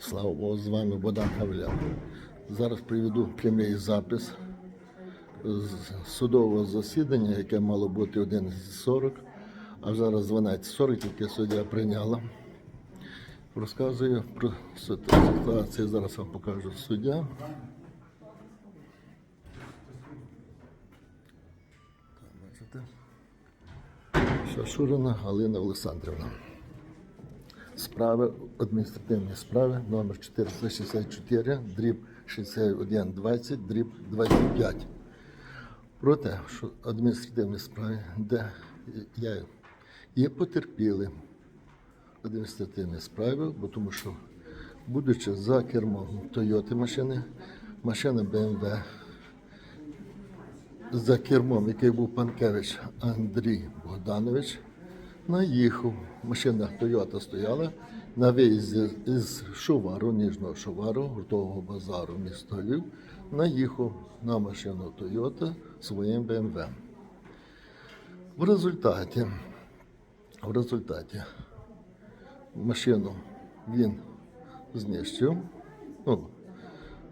Слава Богу, з вами Богдан Гавлян. Зараз приведу прямий запис з судового засідання, яке мало бути 11.40, а зараз 12.40, тільки суддя прийняла. Розказую про ситуацію. Зараз вам покажу суддя. Шашурина Галина Олександрівна. Справи, адміністративні справи номер 464, дріб 6120, дріб 25. Про те, що адміністративні справи, де я є потерпіли адміністративні справи, бо тому що, будучи за кермом Тойоти машини, машина БМВ, за кермом, який був Панкевич Андрій Богданович, наїхав. Машина Тойота стояла на виїзді із Шувару, Ніжного Шувару, гуртового базару міста Львів, наїхав на машину Тойота своїм БМВ. В результаті, в результаті машину він знищив. Ну,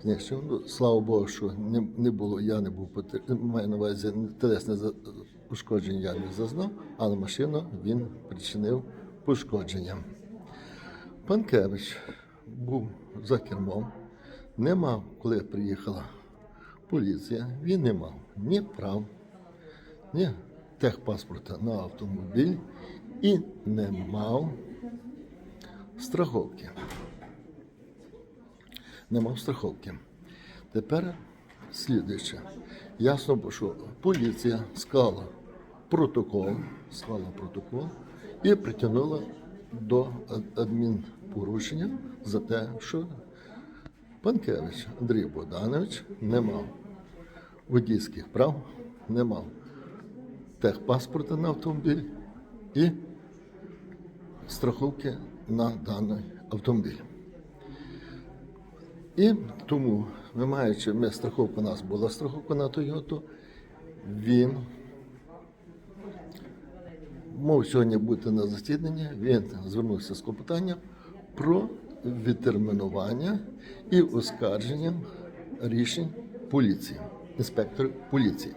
знищив. Ну, слава Богу, що не, не було, я не був потер- маю на увазі телесне ушкодження я не зазнав, але машину він причинив пошкодження. Панкевич був за кермом, не мав, коли приїхала поліція, він не мав ні прав, ні техпаспорта на автомобіль і не мав страховки не мав страховки. Тепер слідуюче. Ясно, що поліція склала протокол, склала протокол і притягнула до адмінпорушення за те, що Панкевич Андрій Богданович не мав водійських прав, не мав техпаспорта на автомобіль і страховки на даний автомобіль. І тому, вимагаючи, ми страховка у нас була страховка на Тойоту, він мав сьогодні бути на засіданні, він звернувся з клопотанням про відтермінування і оскарженням рішень поліції, інспекторів поліції.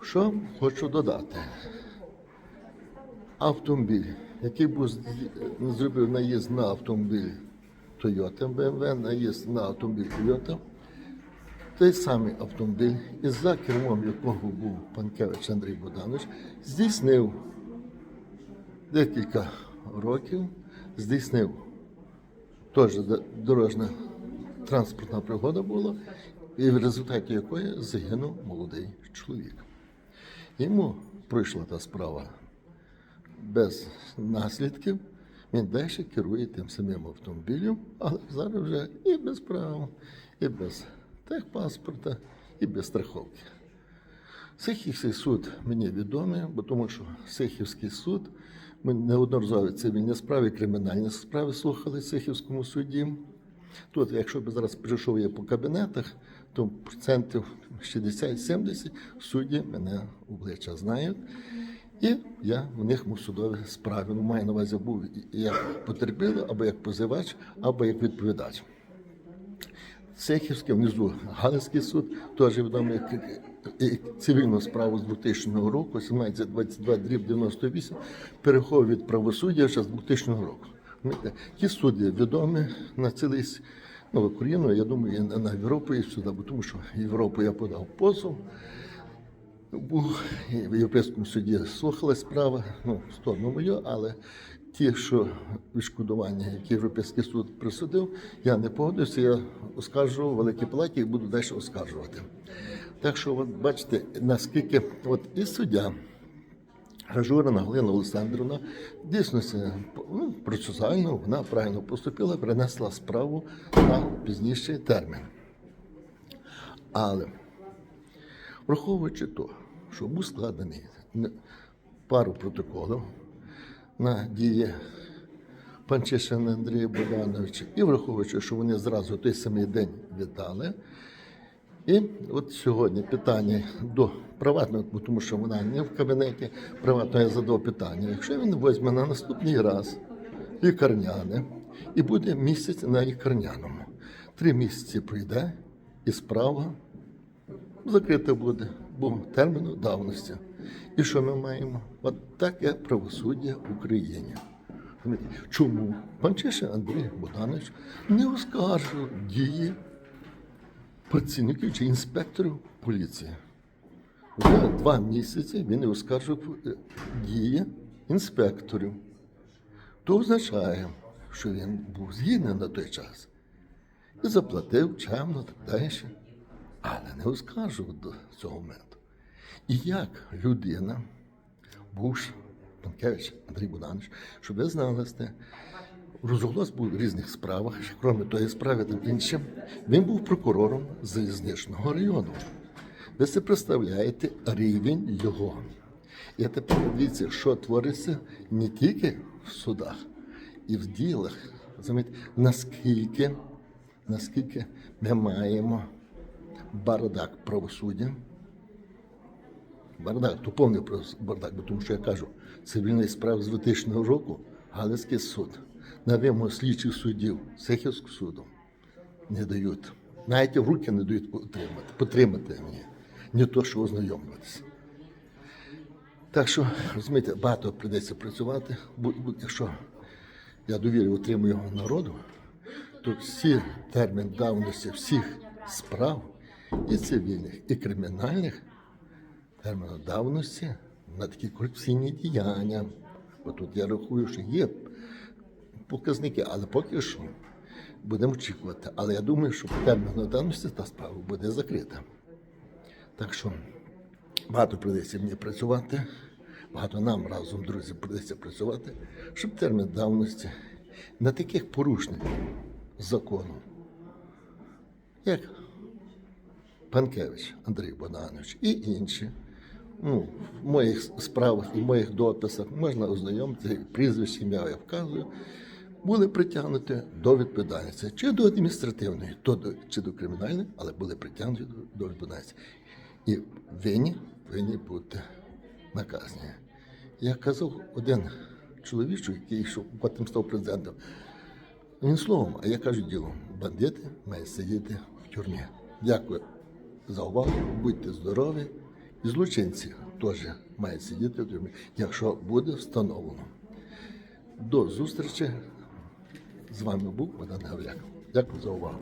Що хочу додати? Автомобіль, який був зробив наїзд на автомобіль Toyota BMW, наїзд на автомобіль Toyota, той самий автомобіль, із за кермом якого був Панкевич Андрій Богданович, здійснив декілька років, здійснив теж дорожня транспортна пригода була, і в результаті якої загинув молодий чоловік. Йому пройшла та справа без наслідків. Він далі керує тим самим автомобілем, але зараз вже і без прав, і без техпаспорта, і без страховки. Сихівський суд мені відомий, бо тому що Сихівський суд, ми неодноразові цивільні справи, кримінальні справи слухали в Сихівському суді. Тут, якщо б зараз прийшов я по кабінетах, то процентів 60-70 судді мене обличчя знають. І я в них у судовій справі. Ну, маю на увазі був як потерпілий, або як позивач, або як відповідач. Сехівський, внизу Галицький суд, теж відомий як цивільну справу з 2000 року, 1722 дріб 98, переховує від правосуддя ще з 2000 року. Ті судді відомі на цілий ну, Україну, я думаю, і на Європу і сюди, тому що Європу я подав позов. Був в Європейському суді слухалась справа, ну, в сторону мою, але ті, що відшкодування, які Європейський суд присудив, я не погодився, я оскаржував в Великій Палаті і буду далі оскаржувати. Так що, от бачите, наскільки от і суддя, Гражурина Галина Олександрівна дійсно ну, процесуально вона правильно поступила, принесла справу на пізніший термін. Але Враховуючи то, що був складений пару протоколів на дії Панчишина Андрія Богдановича, і враховуючи, що вони зразу той самий день віддали. І от сьогодні питання до приватного, тому що вона не в кабінеті, приватно я задав питання. Якщо він візьме на наступний раз лікарняне і буде місяць на лікарняному. Три місяці пройде, і справа закрита буде, бо терміну давності. І що ми маємо? От таке правосуддя в Україні. Чому Панчишин Андрій Богданович не оскаржив дії працівників чи інспекторів поліції? Вже два місяці він не оскаржив е, дії інспекторів. То означає, що він був згідний на той час і заплатив чемно так далі, але не оскаржував до цього моменту. І як людина, Буш, Панкевич, Андрій Богданович, щоб ви знали, розголос був в різних справах, крім тої справи там іншим, він був прокурором залізничного району. Ви це представляєте рівень його. І тепер дивіться, що твориться не тільки в судах, і в ділах. Розумієте, наскільки, наскільки ми маємо бардак правосуддя. Бардак, то повний бардак, бо тому що я кажу, цивільний справ з 2000 року Галицький суд на вимогу слідчих суддів Сихівського суду не дають. Навіть в руки не дають потримати, потримати мені. Не то, що ознайомлюватися. Так що, розумієте, багато прийдеться працювати. Бу- Якщо я довірю отримую народу, то всі термін давності всіх справ, і цивільних, і кримінальних, терміну давності на такі корупційні діяння. Бо тут я рахую, що є показники, але поки що будемо очікувати. Але я думаю, що по терміну давності та справа буде закрита. Так що багато прийдеться мені працювати, багато нам разом, друзі, прийдеться працювати, щоб термін давності на таких порушників закону, як Панкевич Андрій Богданович і інші. Ну, в моїх справах і в моїх дописах можна ознайомитися, прізвище, ім'я я вказую, були притягнуті до відповідальності, чи до адміністративної, то до, чи до кримінальної, але були притягнуті до, відповідальності. І винні повинні бути наказані. Як казав один чоловічок, який що потім став президентом, він словом, а я кажу ділом, бандити мають сидіти в тюрмі. Дякую за увагу, будьте здорові. І злочинці теж мають сидіти в тюрмі, якщо буде встановлено. До зустрічі. З вами був Богдан Гавляк. Дякую за увагу.